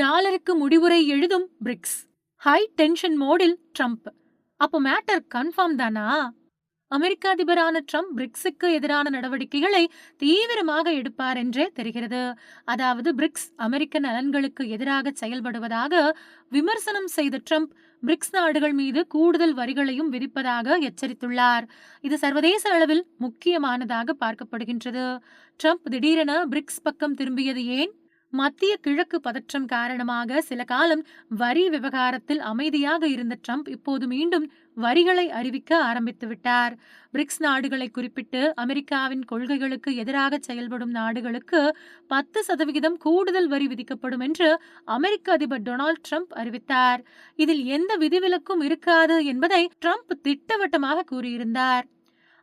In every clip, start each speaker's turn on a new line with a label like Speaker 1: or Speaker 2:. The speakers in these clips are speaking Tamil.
Speaker 1: டாலருக்கு முடிவுரை எழுதும் பிரிக்ஸ். ஹை டென்ஷன் மோடில் ட்ரம்ப். அப்போ மேட்டர் கன்ஃபார்ம் தானா? அமெரிக்க அதிபரான ட்ரம்ப் பிரிக்ஸுக்கு எதிரான நடவடிக்கைகளை தீவிரமாக எடுப்பார் என்றே தெரிகிறது. அதாவது பிரிக்ஸ் அமெரிக்க நலன்களுக்கு எதிராக செயல்படுவதாக விமர்சனம் செய்த ட்ரம்ப் பிரிக்ஸ் நாடுகள் மீது கூடுதல் வரிகளையும் விதிப்பதாக எச்சரித்துள்ளார். இது சர்வதேச அளவில் முக்கியமானதாக பார்க்கப்படுகின்றது. ட்ரம்ப் திடீரென பிரிக்ஸ் பக்கம் திரும்பியது ஏன்? மத்திய கிழக்கு பதற்றம் காரணமாக சில காலம் வரி விவகாரத்தில் அமைதியாக இருந்த ட்ரம்ப் இப்போது மீண்டும் வரிகளை அறிவிக்க ஆரம்பித்து விட்டார். பிரிக்ஸ் நாடுகளை குறிப்பிட்டு அமெரிக்காவின் கொள்கைகளுக்கு எதிராக செயல்படும் நாடுகளுக்கு பத்து சதவிகிதம் கூடுதல் வரி விதிக்கப்படும் என்று அமெரிக்க அதிபர் டொனால்ட் ட்ரம்ப் அறிவித்தார். இதில் எந்த விதிவிலக்கும் இருக்காது என்பதை ட்ரம்ப் திட்டவட்டமாக கூறியிருந்தார்.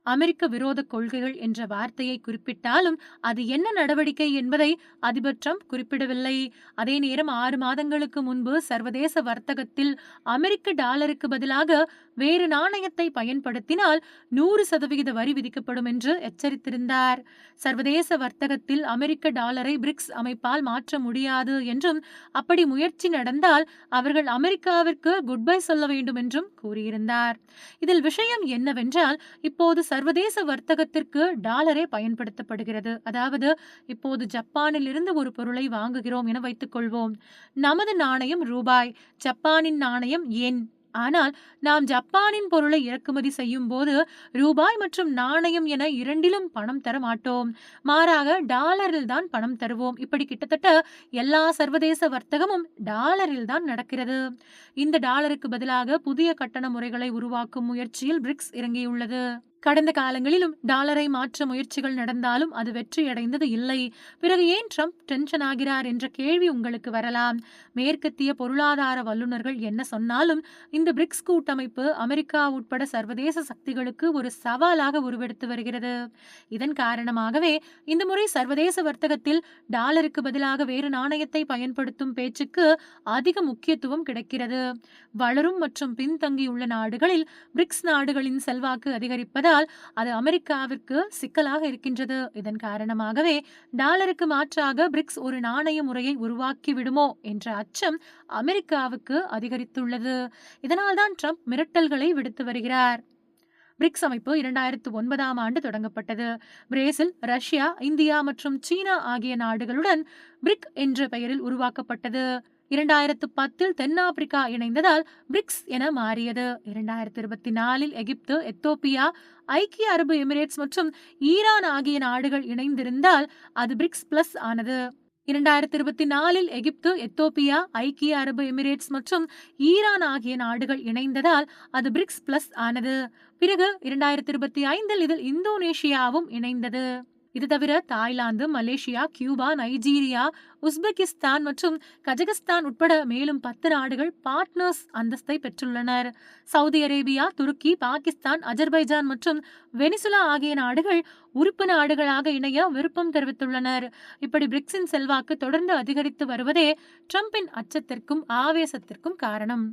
Speaker 1: அமெரிக்க விரோத கொள்கைகள் என்ற வார்த்தையை குறிப்பிட்டாலும் அது என்ன நடவடிக்கை என்பதை அதிபர் ட்ரம்ப் குறிப்பிடவில்லை. அதே நேரம் ஆறு மாதங்களுக்கு முன்பு சர்வதேச வர்த்தகத்தில் அமெரிக்க டாலருக்கு பதிலாக வேறு நாணயத்தை பயன்படுத்தினால் நூறு சதவிகித வரி விதிக்கப்படும் என்று எச்சரித்திருந்தார். சர்வதேச வர்த்தகத்தில் அமெரிக்க டாலரை பிரிக்ஸ் அமைப்பால் மாற்ற முடியாது என்றும் அப்படி முயற்சி நடந்தால் அவர்கள் அமெரிக்காவிற்கு குட்பை சொல்ல வேண்டும் என்றும் கூறியிருந்தார். இதில் விஷயம் என்னவென்றால் இப்போது சர்வதேச வர்த்தகத்திற்கு டாலரே பயன்படுத்தப்படுகிறது. அதாவது இப்போது ஜப்பானில் இருந்து ஒரு பொருளை வாங்குகிறோம் என வைத்துக் கொள்வோம் நமது நாணயம் ரூபாய் ஜப்பானின் நாணயம் என் ஆனால் நாம் ஜப்பானின் பொருளை இறக்குமதி செய்யும் போது ரூபாய் மற்றும் நாணயம் என இரண்டிலும் பணம் தர மாட்டோம். மாறாக டாலரில் தான் பணம் தருவோம். இப்படி கிட்டத்தட்ட எல்லா சர்வதேச வர்த்தகமும் டாலரில் தான் நடக்கிறது. இந்த டாலருக்கு பதிலாக புதிய கட்டண முறைகளை உருவாக்கும் முயற்சியில் பிரிக்ஸ் இறங்கியுள்ளது. கடந்த காலங்களிலும் டாலரை மாற்ற முயற்சிகள் நடந்தாலும் அது வெற்றியடைந்தது இல்லை. பிறகு ஏன் ட்ரம்ப் டென்ஷன் ஆகிறார் என்ற கேள்வி உங்களுக்கு வரலாம். மேற்கத்திய பொருளாதார வல்லுநர்கள் என்ன சொன்னாலும் இந்த பிரிக்ஸ் கூட்டமைப்பு அமெரிக்கா உட்பட சர்வதேச சக்திகளுக்கு ஒரு சவாலாக உருவெடுத்து வருகிறது. இதன் காரணமாகவே இந்த முறை சர்வதேச வர்த்தகத்தில் டாலருக்கு பதிலாக வேறு நாணயத்தை பயன்படுத்தும் பேச்சுக்கு அதிக முக்கியத்துவம் கிடைக்கிறது. வளரும் மற்றும் பின்தங்கியுள்ள நாடுகளில் பிரிக்ஸ் நாடுகளின் செல்வாக்கு அதிகரிப்பதால் அது அமெரிக்காவிற்கு சிக்கலாக இருக்கின்றது. இதன் காரணமாகவே டாலருக்கு மாற்றாக பிரிக்ஸ் ஒரு நாணய முறையை உருவாக்கி விடுமோ என்ற அச்சம் அமெரிக்காவுக்கு அதிகரித்துள்ளது. இதனால்தான் ட்ரம்ப் மிரட்டல்களை விடுத்து வருகிறார். பிரிக்ஸ் அமைப்பு இரண்டாயிரத்து ஒன்பதாம் ஆண்டு தொடங்கப்பட்டது. பிரேசில் ரஷ்யா இந்தியா மற்றும் சீனா ஆகிய நாடுகளுடன் பிரிக் என்ற பெயரில் உருவாக்கப்பட்டது. இரண்டாயிரத்து பத்தில் தென்னாப்பிரிக்கா இணைந்ததால் பிரிக்ஸ் என மாறியது. இரண்டாயிரத்தி இருபத்தி நாலில் எகிப்து எத்தோப்பியா ஐக்கிய அரபு எமிரேட்ஸ் மற்றும் ஈரான் ஆகிய நாடுகள் இணைந்திருந்தால் அது பிரிக்ஸ் பிளஸ் ஆனது. இரண்டாயிரத்தி இருபத்தி நாலில் எகிப்து எத்தோப்பியா ஐக்கிய அரபு எமிரேட்ஸ் மற்றும் ஈரான் ஆகிய நாடுகள் இணைந்ததால் அது பிரிக்ஸ் பிளஸ் ஆனது. பிறகு இரண்டாயிரத்தி இருபத்தி ஐந்தில் இதில் இந்தோனேஷியாவும் இணைந்தது. இது தவிர Thailand Malaysia Cuba Nigeria Uzbekistan மற்றும் கஜகஸ்தான் உட்பட மேலும் பத்து நாடுகள் பார்ட்னர்ஸ் அந்தஸ்தை பெற்றுள்ளனர். சவுதி அரேபியா துருக்கி பாகிஸ்தான் அஜர்பைஜான் மற்றும் வெனிசுலா ஆகிய நாடுகள் உறுப்பு நாடுகளாக இணைய விருப்பம் தெரிவித்துள்ளனர். இப்படி பிரிக்ஸின் செல்வாக்கு தொடர்ந்து அதிகரித்து வருவதே ட்ரம்பின் அச்சத்திற்கும் ஆவேசத்திற்கும் காரணம்.